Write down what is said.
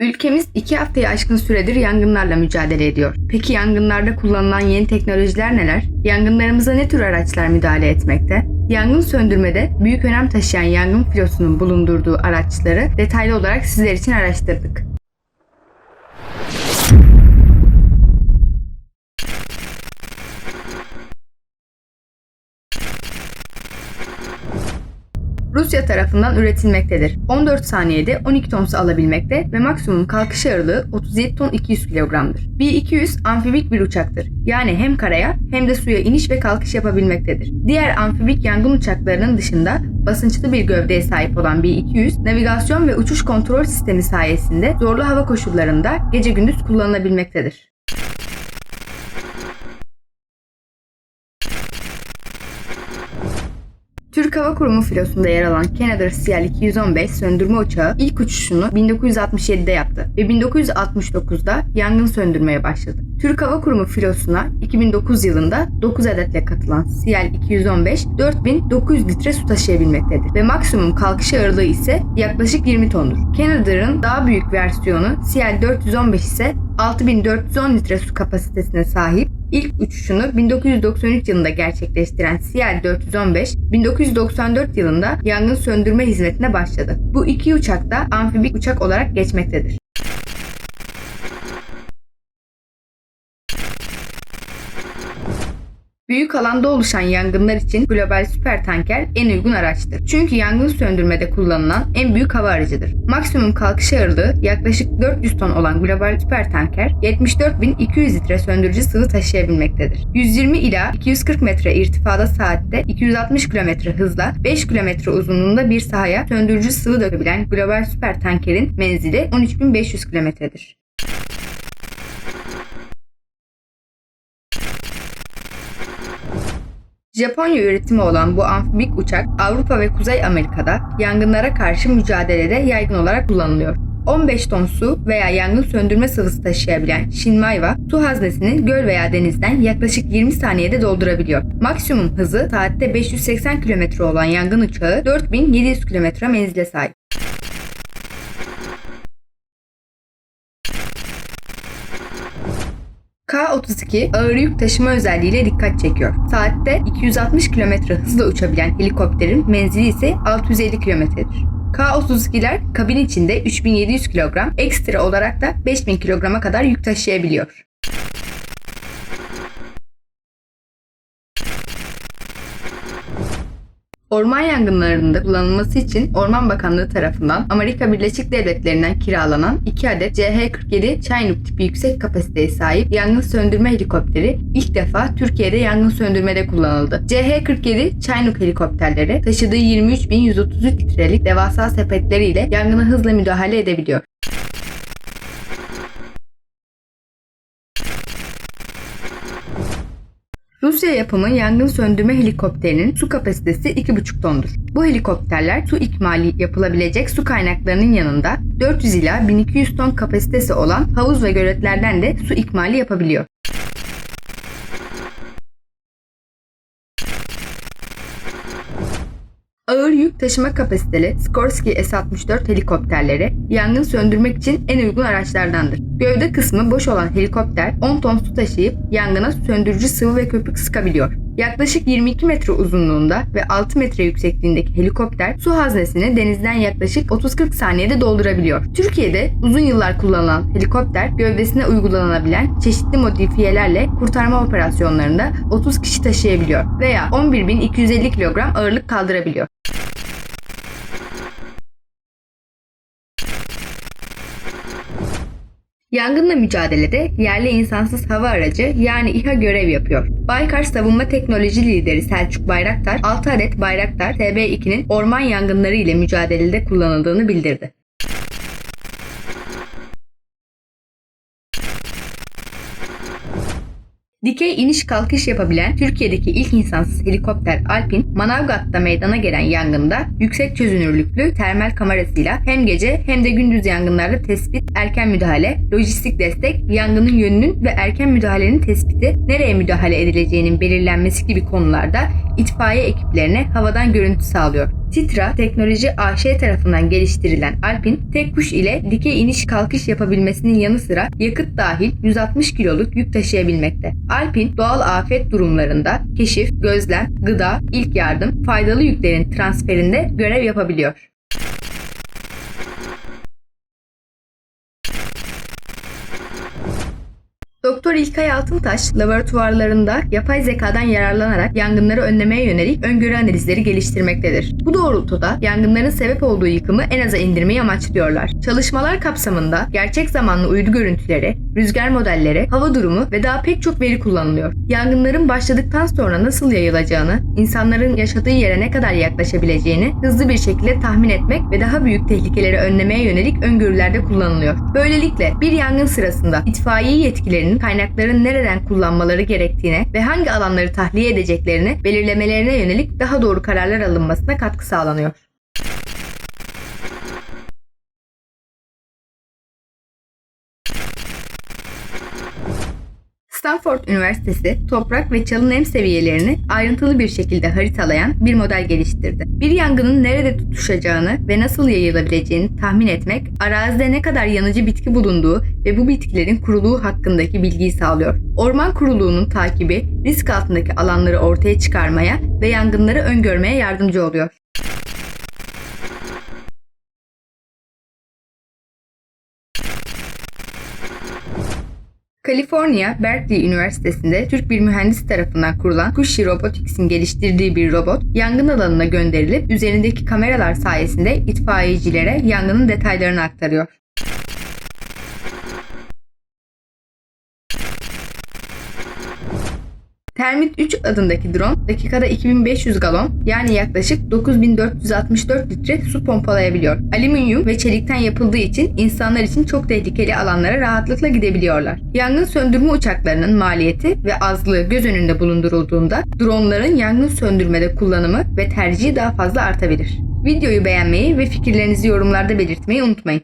Ülkemiz iki haftayı aşkın süredir yangınlarla mücadele ediyor. Peki yangınlarda kullanılan yeni teknolojiler neler? Yangınlarımıza ne tür araçlar müdahale etmekte? Yangın söndürmede büyük önem taşıyan yangın filosunun bulundurduğu araçları detaylı olarak sizler için araştırdık. Rusya tarafından üretilmektedir. 14 saniyede 12 ton su alabilmekte ve maksimum kalkış ağırlığı 37 ton 200 kilogramdır. B-200 amfibik bir uçaktır. Yani hem karaya hem de suya iniş ve kalkış yapabilmektedir. Diğer amfibik yangın uçaklarının dışında basınçlı bir gövdeye sahip olan B-200, navigasyon ve uçuş kontrol sistemi sayesinde zorlu hava koşullarında gece gündüz kullanılabilmektedir. Türk Hava Kurumu filosunda yer alan Canadair CL-215 söndürme uçağı ilk uçuşunu 1967'de yaptı ve 1969'da yangın söndürmeye başladı. Türk Hava Kurumu filosuna 2009 yılında 9 adetle katılan CL-215 4900 litre su taşıyabilmektedir ve maksimum kalkış ağırlığı ise yaklaşık 20 tondur. Canadair'ın daha büyük versiyonu CL-415 ise 6410 litre su kapasitesine sahip İlk uçuşunu 1993 yılında gerçekleştiren CL-415, 1994 yılında yangın söndürme hizmetine başladı. Bu iki uçak da amfibik uçak olarak geçmektedir. Büyük alanda oluşan yangınlar için global süper tanker en uygun araçtır. Çünkü yangın söndürmede kullanılan en büyük hava aracıdır. Maksimum kalkış ağırlığı yaklaşık 400 ton olan global süper tanker 74.200 litre söndürücü sıvı taşıyabilmektedir. 120 ila 240 metre irtifada saatte 260 km hızla 5 km uzunluğunda bir sahaya söndürücü sıvı dökebilen global süper tankerin menzili 13.500 kilometredir. Japonya üretimi olan bu amfibik uçak Avrupa ve Kuzey Amerika'da yangınlara karşı mücadelede yaygın olarak kullanılıyor. 15 ton su veya yangın söndürme sıvısı taşıyabilen Shinmaiwa su haznesini göl veya denizden yaklaşık 20 saniyede doldurabiliyor. Maksimum hızı saatte 580 km olan yangın uçağı 4700 km menzile sahip. K-32 ağır yük taşıma özelliğiyle dikkat çekiyor. Saatte 260 km hızla uçabilen helikopterin menzili ise 650 kilometredir. K-32'ler kabin içinde 3700 kilogram, ekstra olarak da 5000 kilograma kadar yük taşıyabiliyor. Orman yangınlarında kullanılması için Orman Bakanlığı tarafından Amerika Birleşik Devletleri'nden kiralanan 2 adet CH-47 Chinook tipi yüksek kapasiteye sahip yangın söndürme helikopteri ilk defa Türkiye'de yangın söndürmede kullanıldı. CH-47 Chinook helikopterleri taşıdığı 23.133 litrelik devasa sepetleriyle yangına hızla müdahale edebiliyor. Rusya yapımı yangın söndürme helikopterinin su kapasitesi 2,5 tondur. Bu helikopterler su ikmali yapılabilecek su kaynaklarının yanında 400 ila 1200 ton kapasitesi olan havuz ve göletlerden de su ikmali yapabiliyor. Ağır yük taşıma kapasiteli Skorsky S-64 helikopterleri yangın söndürmek için en uygun araçlardandır. Gövde kısmı boş olan helikopter 10 ton su taşıyıp yangına söndürücü sıvı ve köpük sıkabiliyor. Yaklaşık 22 metre uzunluğunda ve 6 metre yüksekliğindeki helikopter su haznesini denizden yaklaşık 30-40 saniyede doldurabiliyor. Türkiye'de uzun yıllar kullanılan helikopter gövdesine uygulanabilen çeşitli modifiyelerle kurtarma operasyonlarında 30 kişi taşıyabiliyor veya 11.250 kilogram ağırlık kaldırabiliyor. Yangınla mücadelede yerli insansız hava aracı yani İHA görev yapıyor. Baykar Savunma Teknoloji Lideri Selçuk Bayraktar 6 adet Bayraktar TB2'nin orman yangınları ile mücadelede kullanıldığını bildirdi. Dikey iniş kalkış yapabilen Türkiye'deki ilk insansız helikopter Alpin, Manavgat'ta meydana gelen yangında yüksek çözünürlüklü termal kamerasıyla hem gece hem de gündüz yangınlarda tespit, erken müdahale, lojistik destek, yangının yönünün ve erken müdahalenin tespiti, nereye müdahale edileceğinin belirlenmesi gibi konularda itfaiye ekiplerine havadan görüntü sağlıyor. Titra Teknoloji AŞ tarafından geliştirilen Alpin, tek kuş ile dikey iniş kalkış yapabilmesinin yanı sıra yakıt dahil 160 kiloluk yük taşıyabilmekte. Alpin, doğal afet durumlarında keşif, gözlem, gıda, ilk yardım, faydalı yüklerin transferinde görev yapabiliyor. Doktor İlkay Altıntaş, laboratuvarlarında yapay zekadan yararlanarak yangınları önlemeye yönelik öngörü analizleri geliştirmektedir. Bu doğrultuda yangınların sebep olduğu yıkımı en aza indirmeyi amaçlıyorlar. Çalışmalar kapsamında gerçek zamanlı uydu görüntüleri, rüzgar modelleri, hava durumu ve daha pek çok veri kullanılıyor. Yangınların başladıktan sonra nasıl yayılacağını, insanların yaşadığı yere ne kadar yaklaşabileceğini hızlı bir şekilde tahmin etmek ve daha büyük tehlikeleri önlemeye yönelik öngörülerde kullanılıyor. Böylelikle bir yangın sırasında itfaiye yetkilerinin kaynakların nereden kullanmaları gerektiğine ve hangi alanları tahliye edeceklerini belirlemelerine yönelik daha doğru kararlar alınmasına katkı sağlanıyor. Stanford Üniversitesi toprak ve çalı nem seviyelerini ayrıntılı bir şekilde haritalayan bir model geliştirdi. Bir yangının nerede tutuşacağını ve nasıl yayılabileceğini tahmin etmek, arazide ne kadar yanıcı bitki bulunduğu ve bu bitkilerin kuruluğu hakkındaki bilgiyi sağlıyor. Orman kuruluğunun takibi, risk altındaki alanları ortaya çıkarmaya ve yangınları öngörmeye yardımcı oluyor. Kaliforniya Berkeley Üniversitesi'nde Türk bir mühendis tarafından kurulan Kushi Robotics'in geliştirdiği bir robot yangın alanına gönderilip üzerindeki kameralar sayesinde itfaiyecilere yangının detaylarını aktarıyor. Termit 3 adındaki drone dakikada 2500 galon yani yaklaşık 9464 litre su pompalayabiliyor. Alüminyum ve çelikten yapıldığı için insanlar için çok tehlikeli alanlara rahatlıkla gidebiliyorlar. Yangın söndürme uçaklarının maliyeti ve azlığı göz önünde bulundurulduğunda dronların yangın söndürmede kullanımı ve tercihi daha fazla artabilir. Videoyu beğenmeyi ve fikirlerinizi yorumlarda belirtmeyi unutmayın.